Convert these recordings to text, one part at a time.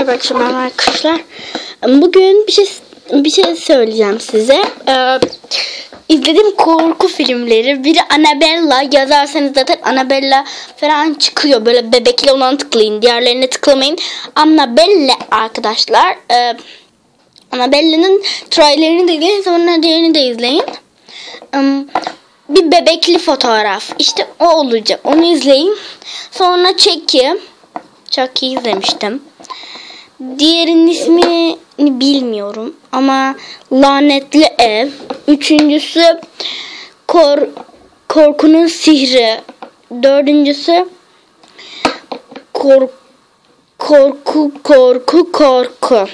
Merhaba arkadaşlar. Bugün bir şey bir şey söyleyeceğim size. Ee, izlediğim korku filmleri. Biri Annabella yazarsanız zaten Annabella falan çıkıyor. Böyle bebekli olan tıklayın. Diğerlerine tıklamayın. Annabella arkadaşlar. Ee, Annabella'nın trailerini de izleyin. Sonra diğerini de izleyin. Ee, bir bebekli fotoğraf. İşte o olacak. Onu izleyin. Sonra Chucky. Chucky izlemiştim. Diğerinin ismini bilmiyorum ama lanetli ev. Üçüncüsü kor, korkunun sihri. Dördüncüsü kork korku korku korku.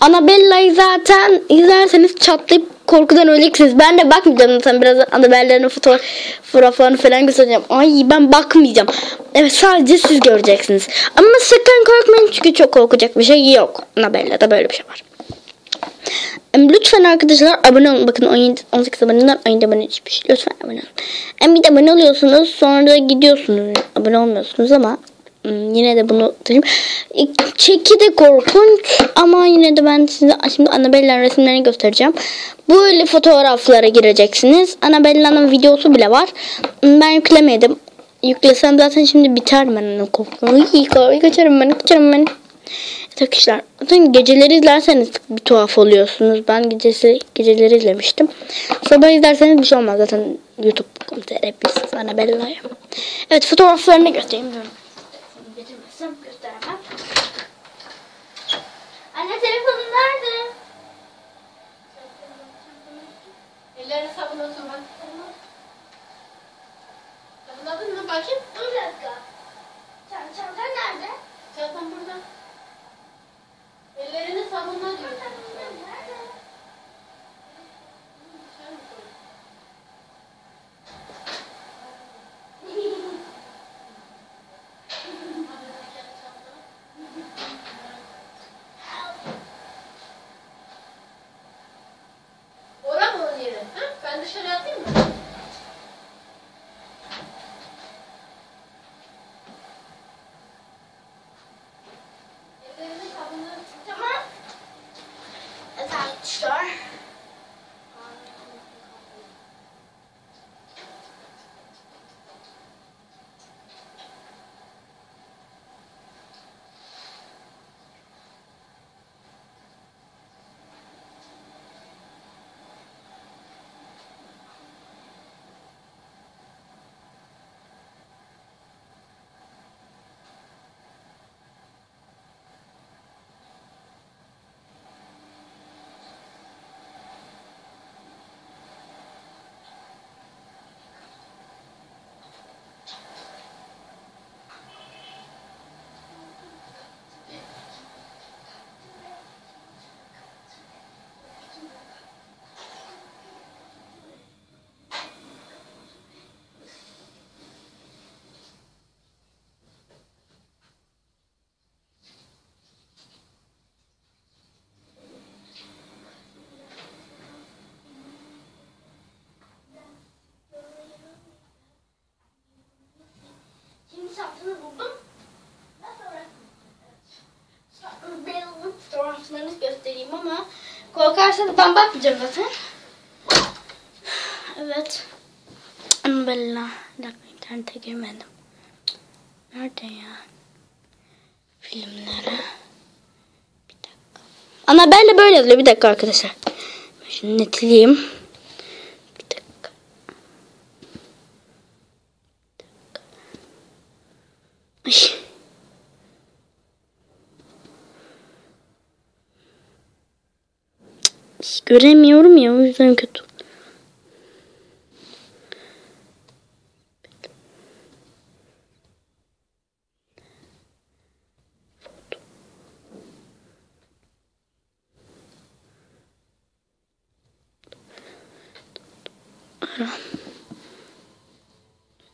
Annabella'yı zaten izlerseniz çatlayıp korkudan öleceksiniz. Ben de bakmayacağım zaten biraz fotoğraf, fotoğraflarını falan göstereceğim. Ay ben bakmayacağım. Evet sadece siz göreceksiniz. Ama sakın korkmayın çünkü çok korkacak bir şey yok. Annabella'da böyle bir şey var. Lütfen arkadaşlar abone olun. Bakın 17, 18 aboneden 17 abone çıkmış. Lütfen abone olun. Hem bir de abone oluyorsunuz sonra da gidiyorsunuz. Abone olmuyorsunuz ama yine de bunu söyleyeyim. Çeki de korkunç ama yine de ben size şimdi Annabella'nın resimlerini göstereceğim. Böyle fotoğraflara gireceksiniz. Annabella'nın videosu bile var. Ben yüklemedim. Yüklesem zaten şimdi biter ben korkuyorum. Kaçarım ben, kaçarım ben. Evet arkadaşlar zaten geceleri izlerseniz bir tuhaf oluyorsunuz. Ben gecesi, geceleri izlemiştim. Sabah izlerseniz bir şey olmaz zaten YouTube terapisi Annabella'ya. Evet fotoğraflarını göstereyim. Diyorum getirmezsem gösteremem. Anne telefonun nerede? Ellerini sabuna sür. Sabunladın mı bakayım? Dur bir dakika. Çan, çantan nerede? Çantam burada. Ellerini sabunla diyor. Ben dışarı atayım mı? Ellerini sabunla. Tamam. Evet arkadaşlar. Şimdi şapkını buldum. Ben onun fotoğraflarını göstereyim ama korkarsanız ben bakmayacağım zaten. Evet. Bella. Bir dakika internete girmedim. Nerede ya? Filmlere. Bir dakika. Annabelle böyle yazılıyor. Bir dakika arkadaşlar. Şunu netleyeyim. Bir dakika. Ay. Cık, Göremiyorum ya o yüzden kötü.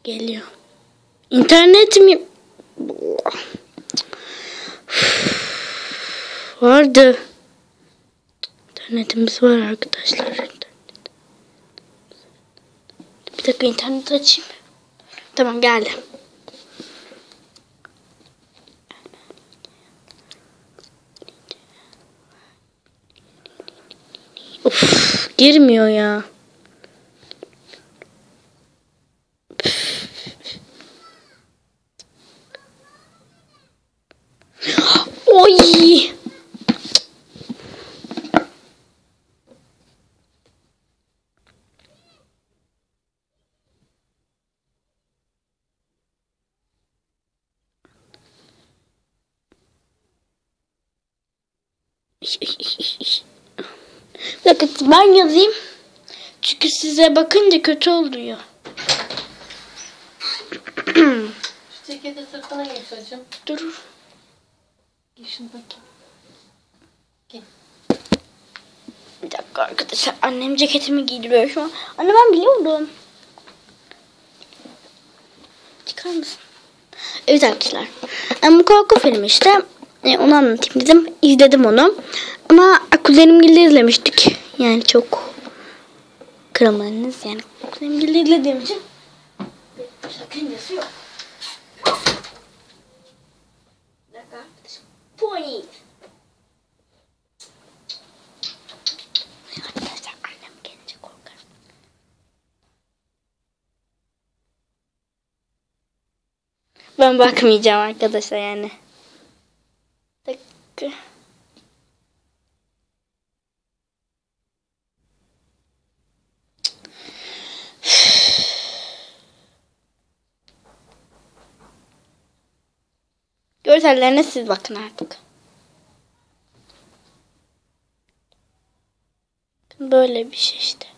Geliyor. İnternet mi? Vardı internetimiz var arkadaşlar. Bir dakika internet açayım. Tamam geldim. Of girmiyor ya. Dakika ben yazayım. Çünkü size bakınca kötü oluyor. Şu ceketi sırtına giy çocuğum. Dur. Giy şunu bakayım. Giy. Bir dakika arkadaşlar. Annem ceketimi giydiriyor şu an. Anne ben biliyordum. Çıkar mısın? Evet arkadaşlar. Yani bu korku filmi işte. E, onu anlatayım dedim. İzledim onu. Ama kuzenimgilde izlemiştik. Yani çok kırılmanız yani kuzenimgilde izlediğim için sakıncası. Ben bakmayacağım arkadaşlar yani. Dakika. Görsellerine siz bakın artık. Böyle bir şey işte.